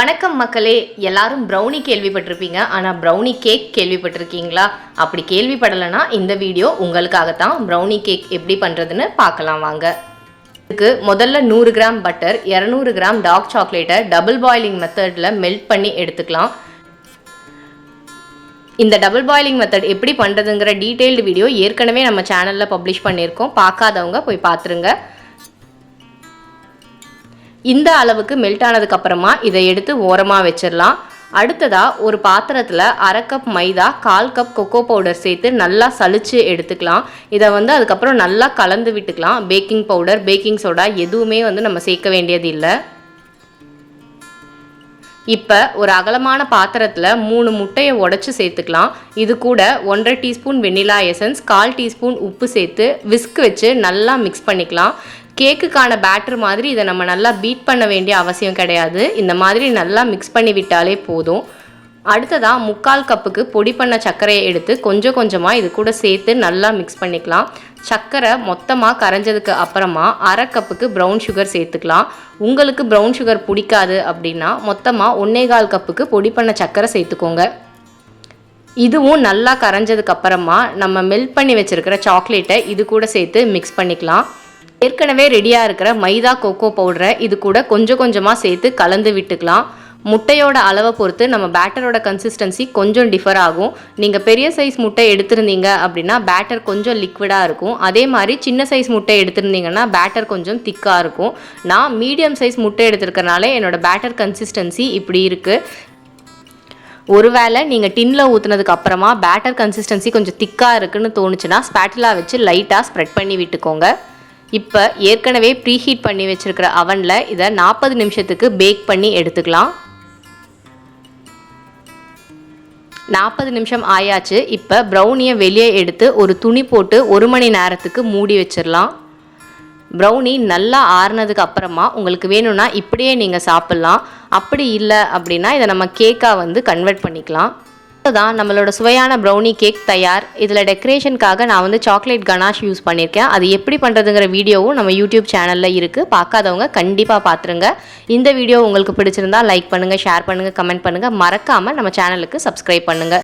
வணக்கம் மக்களே. எல்லாரும் ப்ரௌனி கேள்விப்பட்டிருப்பீங்க. ஆனால் ப்ரௌனி கேக் கேள்விப்பட்டிருக்கீங்களா? அப்படி கேள்விப்படலைன்னா இந்த வீடியோ உங்களுக்காகத்தான் ப்ரௌனி கேக் எப்படி பண்ணுறதுன்னு பார்க்கலாம் வாங்க. இதுக்கு முதல்ல நூறு கிராம் பட்டர் இரநூறு கிராம் டார்க் சாக்லேட்டை டபுள் பாயிலிங் மெத்தடில் மெல்ட் பண்ணி எடுத்துக்கலாம். இந்த டபுள் பாயிலிங் மெத்தட் எப்படி பண்ணுறதுங்கிற டீட்டெயில்டு வீடியோ ஏற்கனவே நம்ம சேனலில் பப்ளிஷ் பண்ணியிருக்கோம். பார்க்காதவங்க போய் பார்த்துருங்க. இந்த அளவுக்கு மெல்ட் ஆனதுக்கு அப்புறமா இதை எடுத்து ஓரமாக வச்சிடலாம். அடுத்ததாக ஒரு பாத்திரத்தில் அரை கப் மைதா கால் கப் கொக்கோ பவுடர் சேர்த்து நல்லா சளிச்சு எடுத்துக்கலாம். இதை வந்து அதுக்கப்புறம் நல்லா கலந்து விட்டுக்கலாம். பேக்கிங் பவுடர் பேக்கிங் சோடா எதுவுமே வந்து நம்ம சேர்க்க வேண்டியது இல்லை. இப்போ ஒரு அகலமான பாத்திரத்தில் மூணு முட்டையை உடச்சி சேர்த்துக்கலாம். இது கூட ஒன்றரை டீஸ்பூன் வெண்ணிலா எசன்ஸ் கால் டீஸ்பூன் உப்பு சேர்த்து விஸ்க் வச்சு நல்லா மிக்ஸ் பண்ணிக்கலாம். கேக்குக்கான பேட்டர் மாதிரி இதை நம்ம நல்லா பீட் பண்ண வேண்டிய அவசியம் கிடையாது. இந்த மாதிரி நல்லா மிக்ஸ் பண்ணி விட்டாலே போதும். அடுத்ததாக முக்கால் கப்புக்கு பொடி பண்ண சர்க்கரையை எடுத்து கொஞ்சம் கொஞ்சமாக இது கூட சேர்த்து நல்லா மிக்ஸ் பண்ணிக்கலாம். சர்க்கரை மொத்தமாக கரைஞ்சதுக்கு அப்புறமா அரை கப்புக்கு ப்ரௌன் சுகர் சேர்த்துக்கலாம். உங்களுக்கு ப்ரௌன் சுகர் பிடிக்காது அப்படின்னா மொத்தமாக ஒன்றே கால் கப்புக்கு பொடி பண்ண சர்க்கரை சேர்த்துக்கோங்க. இதுவும் நல்லா கரைஞ்சதுக்கு அப்புறமா நம்ம மெல்ட் பண்ணி வச்சுருக்கிற சாக்லேட்டை இது கூட சேர்த்து மிக்ஸ் பண்ணிக்கலாம். ஏற்கனவே ரெடியாக இருக்கிற மைதா கோகோ பவுடரை இது கூட கொஞ்சம் கொஞ்சமாக சேர்த்து கலந்து விட்டுக்கலாம். முட்டையோட அளவை பொறுத்து நம்ம பேட்டரோட கன்சிஸ்டன்சி கொஞ்சம் டிஃபர் ஆகும். நீங்கள் பெரிய சைஸ் முட்டை எடுத்திருந்தீங்க அப்படின்னா பேட்டர் கொஞ்சம் லிக்விடாக இருக்கும். அதே மாதிரி சின்ன சைஸ் முட்டை எடுத்திருந்தீங்கன்னா பேட்டர் கொஞ்சம் திக்காக இருக்கும். நான் மீடியம் சைஸ் முட்டை எடுத்திருக்கனால என்னோடய பேட்டர் கன்சிஸ்டன்சி இப்படி இருக்குது ஒருவேளை நீங்கள் டின்னில் ஊற்றுனதுக்கு அப்புறமா பேட்டர் கன்சிஸ்டன்சி கொஞ்சம் திக்காக இருக்குன்னு தோணுச்சுன்னா ஸ்பேட்டிலா வச்சு லைட்டாக ஸ்ப்ரெட் பண்ணி விட்டுக்கோங்க. இப்போ ஏற்கனவே ப்ரீஹீட் பண்ணி வச்சுருக்கிற அவனில் இதை நாற்பது நிமிஷத்துக்கு பேக் பண்ணி எடுத்துக்கலாம். நாற்பது நிமிஷம் ஆயாச்சு. இப்போ ப்ரௌனியை வெளியே எடுத்து ஒரு துணி போட்டு ஒரு மணி நேரத்துக்கு மூடி வச்சிடலாம் ப்ரௌனி நல்லா ஆறுனதுக்கு அப்புறமா உங்களுக்கு வேணும்னா இப்படியே நீங்கள் சாப்பிட்லாம். அப்படி இல்லை அப்படின்னா இதை நம்ம கேக்காக வந்து கன்வெர்ட் பண்ணிக்கலாம். தான் நம்மளோட சுவையான ப்ரௌனி கேக் தயார். இதில் டெக்கரேஷனுக்காக நான் வந்து சாக்லேட் கனாஷ் யூஸ் பண்ணியிருக்கேன் அது எப்படி பண்ணுறதுங்கிற வீடியோவும் நம்ம யூடியூப் சேனலில் இருக்குது பார்க்காதவங்க கண்டிப்பாக பார்த்துருங்க. இந்த வீடியோ உங்களுக்கு பிடிச்சிருந்தா லைக் பண்ணுங்கள் ஷேர் பண்ணுங்கள் கமெண்ட் பண்ணுங்கள் மறக்காமல் நம்ம சேனலுக்கு சப்ஸ்கிரைப் பண்ணுங்கள்